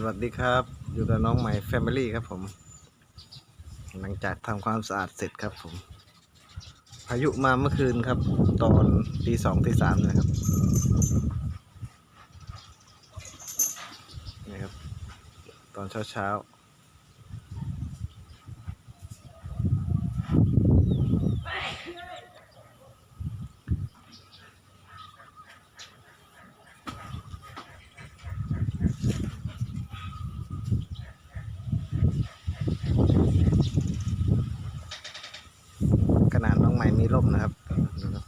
สวัสดีครับ อยู่กับน้องใหม่แฟมิลี่ครับผม หลังจากทำความสะอาดเสร็จครับผม พายุมาเมื่อคืนครับ ตอนตีสองตีสามนะครับนี่ครับ ตอนเช้าเช้าๆขนาดน้องให มีร่มนะครับดูครับ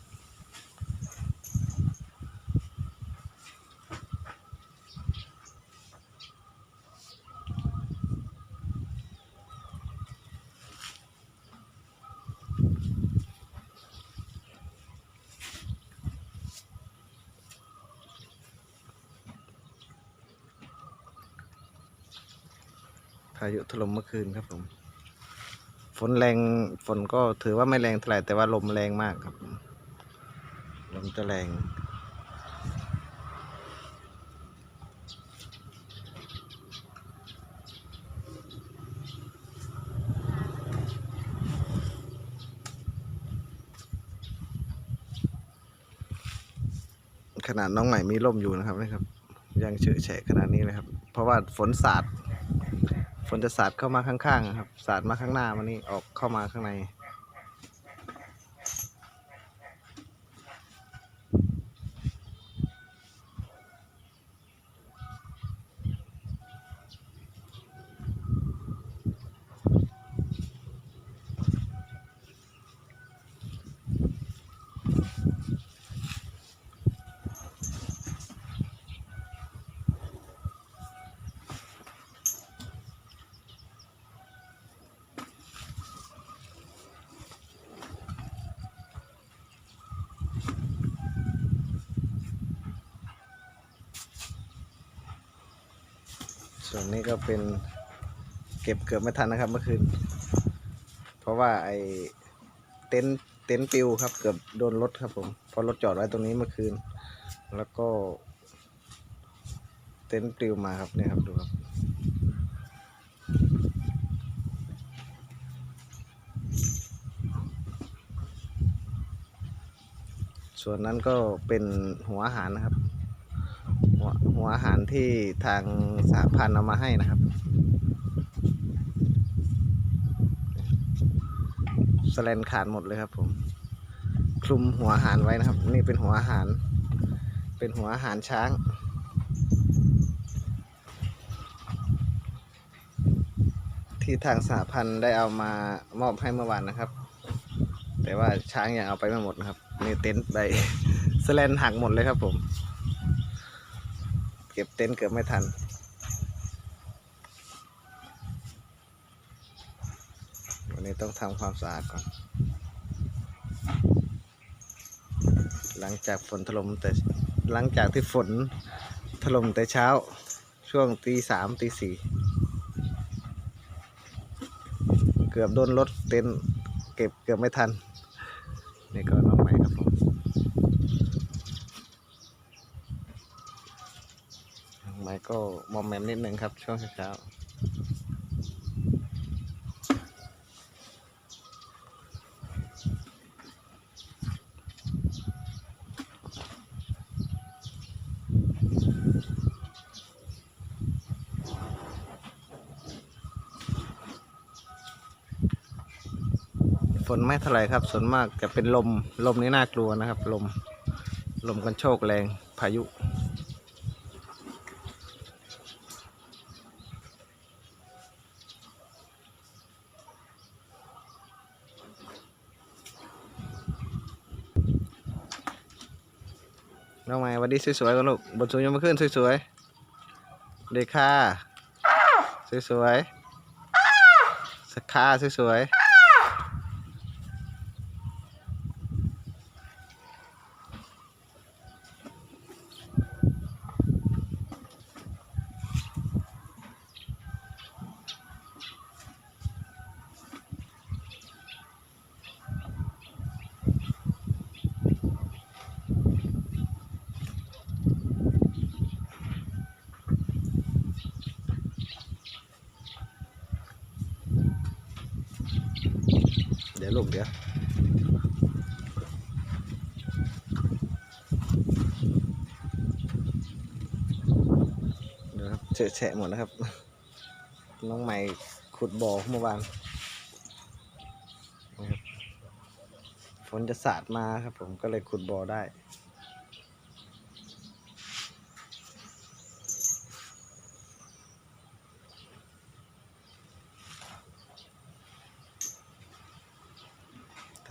พายุถล่มเมื่อคืนครับผม ฝนแรงฝนก็ถือว่าไม่แรงเท่าไหร่แต่ว่าลมแรงมากครับ ลมจะแรงขนาดน้องใหม่มีร่มอยู่นะครับนะครับ ยังเฉอะแฉะขนาดนี้เลยครับ เพราะว่าฝนสาด ฝนจะสาดเข้ามาข้างๆครับ สาดมาข้างหน้ามันนี่ออกเข้ามาข้างใน ส่วนนี้ก็เป็นเก็บเกือบไม่ทันนะครับเมื่อคืน เพราะว่าไอเต็นท์เต็นท์ปิวครับ เกือบโดนรถครับผมเพอรถจอดไว้ตรงนี้เมื่อคืน แล้วก็ เต็นท์ปลิวมาครับเนี่ยครับดูครับส่วนนั้นก็เป็นหัวอาหารนะครับ หัวอาหารที่ทางสหพันธ์เอามาให้นะครับสแลนขาดหมดเลยครับ ผมคลุมหัวอาหารไว้นะครับ นี่เป็นหัวอาหาร เป็นหัวอาหารช้างที่ทางสหพันธ์ได้เอามามอบให้เมื่อวานนะครับ แต่ว่าช้างยังเอาไปไม่หมดนะครับนี่เต็นท์ไปสแลนหักหมดเลยครับผม ก็บเต็นท์เกือบไม่ทัน วันนี้ต้องทำความสะอาดก่อน หลังจากฝนถล่มแต่หลังจากที่ฝนถล่มแต่เช้า ช่วงตีสามตีสี่เกือบโดนรถเต็นท์เก็บเกือบไม่ทัน นี่ก็น้องใหม่ครับผม ไม้ก็มอมแมมนิดนึงครับ ช่วงเช้าฝนไม่เท่าไรครับ ส่วนมากจะเป็นลม ลมนี่น่ากลัวนะครับ ลม ลมกันโชกแรง พายุ น้องใหม่วันนี้สวยๆกันลูกบนสูงยังไม่ขึ้นสวยๆเด็กค่ะสวยๆสักค่าสวยๆ ยวลูกเดี๋ยวเดี๋ยวครับเฉะแฉะหมดแล้วครับ น้องใหม่ขุดบ่อเมื่อวานฝนจะสาดมาครับผมก็เลยขุดบ่อได้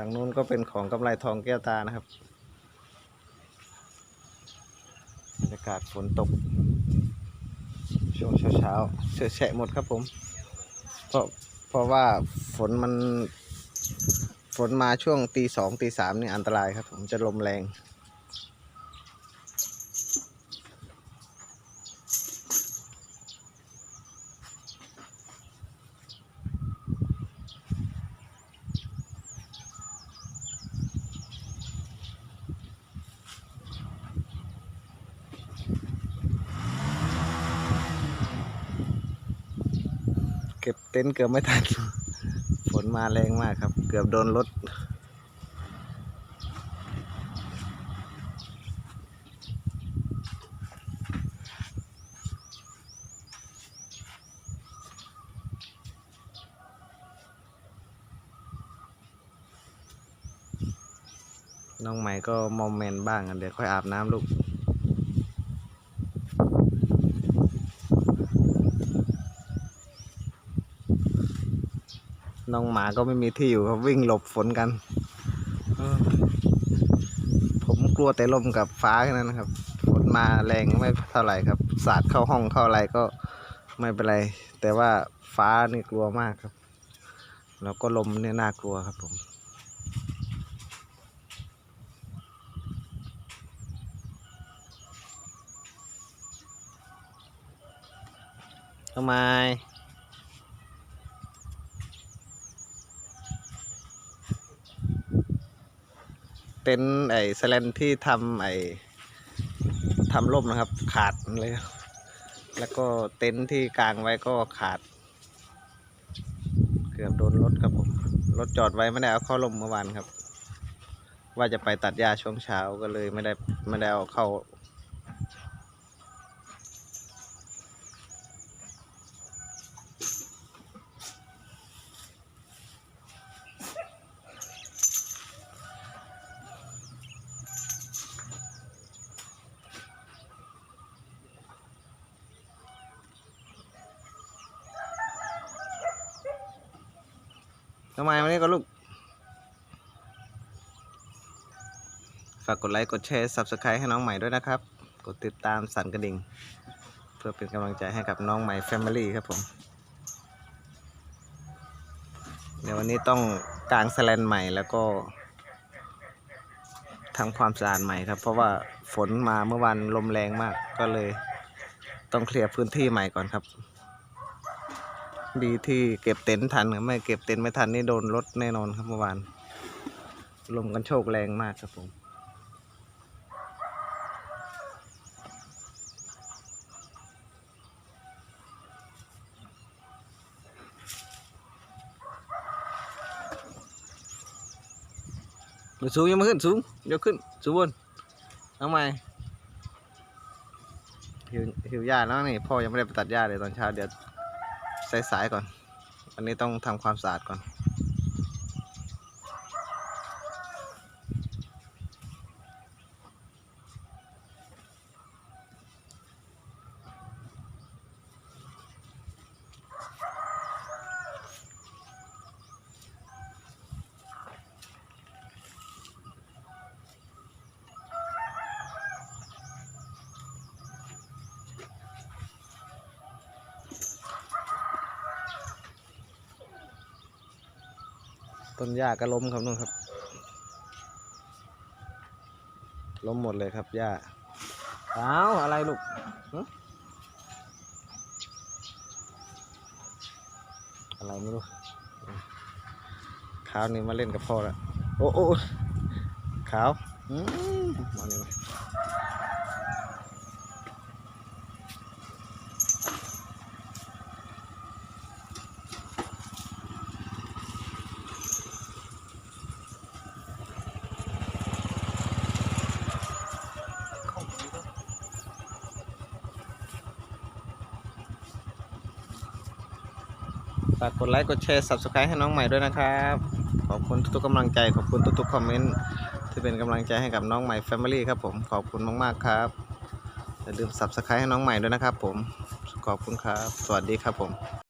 ทางนู้นก็เป็นของกำไรทองแก้วตานะครับบรรยากาศฝนตก ช่วงเช้าๆเฉะแฉะหมดครับผมเพราะเพราะว่าฝนมันฝนมาช่วงตีสองตีสามนี่อันตรายครับผมจะลมแรง ก็บเต็นท์เกือบไม่ทัน ฝนมาแรงมากครับ เกือบโดนรถน้องใหม่ก็มอมแมนบ้างเดี๋ยวค่อยอาบน้ำลูก น้องหมาก็ไม่มีที่อยู่ครับวิ่งหลบฝนกันเออผมกลัวแต่ลมกับฟ้าแค่นั้นนะครับ ฝนมาแรงไม่เท่าไหร่ครับ สาดเข้าห้องเข้าอะไรก็ไม่เป็นไร แต่ว่าฟ้านี่กลัวมากครับ แล้วก็ลมเนี่ยน่ากลัวครับผมทำไม เต็นท์ไอ้สแลนที่ทำไอ้ทำร่มนะครับ ขาดเลย แล้วก็เต็นท์ที่กางไว้ก็ขาด เกือบโดนรถครับผมรถจอดไว้ไม่ได้เอาเข้าร่มเมื่อวานครับ ว่าจะไปตัดหญ้าช่วงเช้าก็เลยไม่ได้ไม่ได้เอาเข้า ทำไมวันนี้ก็ลูก ฝากกดไลค์กดแชร์ Subscribe ให้น้องใหม่ด้วยนะครับ กดติดตามสั่นกระดิ่ง เพื่อเป็นกำลังใจให้กับน้องใหม่ Family ครับผม เดี๋ยววันนี้ต้องกางสแลนใหม่แล้วก็ทำความสะอาดใหม่ครับ เพราะว่าฝนมาเมื่อวานลมแรงมากก็เลย ต้องเคลียร์พื้นที่ใหม่ก่อนครับ ดีที่เก็บเต็นท์ทันครับไม่เก็บเต็นท์ไม่ทันนี่โดนรถแน่นอนครับเมื่อวานลมกันโชกแรงมากครับผมสูงยังไม่ขึ้นสูงเดี๋ยวขึ้นสูงบนน้องใหม่หิวหิวหญ้าแล้วนี่พ่อยังไม่ได้ไปตัดหญ้าเลยตอนเช้าเดี๋ยว สายๆก่อน วันนี้ต้องทำความสะอาดก่อน ต้นหญ้าก็ล้มครับนู่นครับ ล้มหมดเลยครับหญ้าอ้าวอะไรลูกหึอะไรไม่รู้ขาวนี่มาเล่นกับพ่อแล้วโอ้โอ้ขาวอืมมาเนี่ย ฝากกดไลค์กดแชร์ subscribe ให้น้องใหม่ด้วยนะครับ ขอบคุณทุกๆกำลังใจ ขอบคุณทุกๆคอมเมนต์ที่เป็นกำลังใจให้กับน้องใหม่ Family ครับผมขอบคุณมากๆครับอย่าลืม subscribe ให้น้องใหม่ด้วยนะครับผมขอบคุณครับ สวัสดีครับผม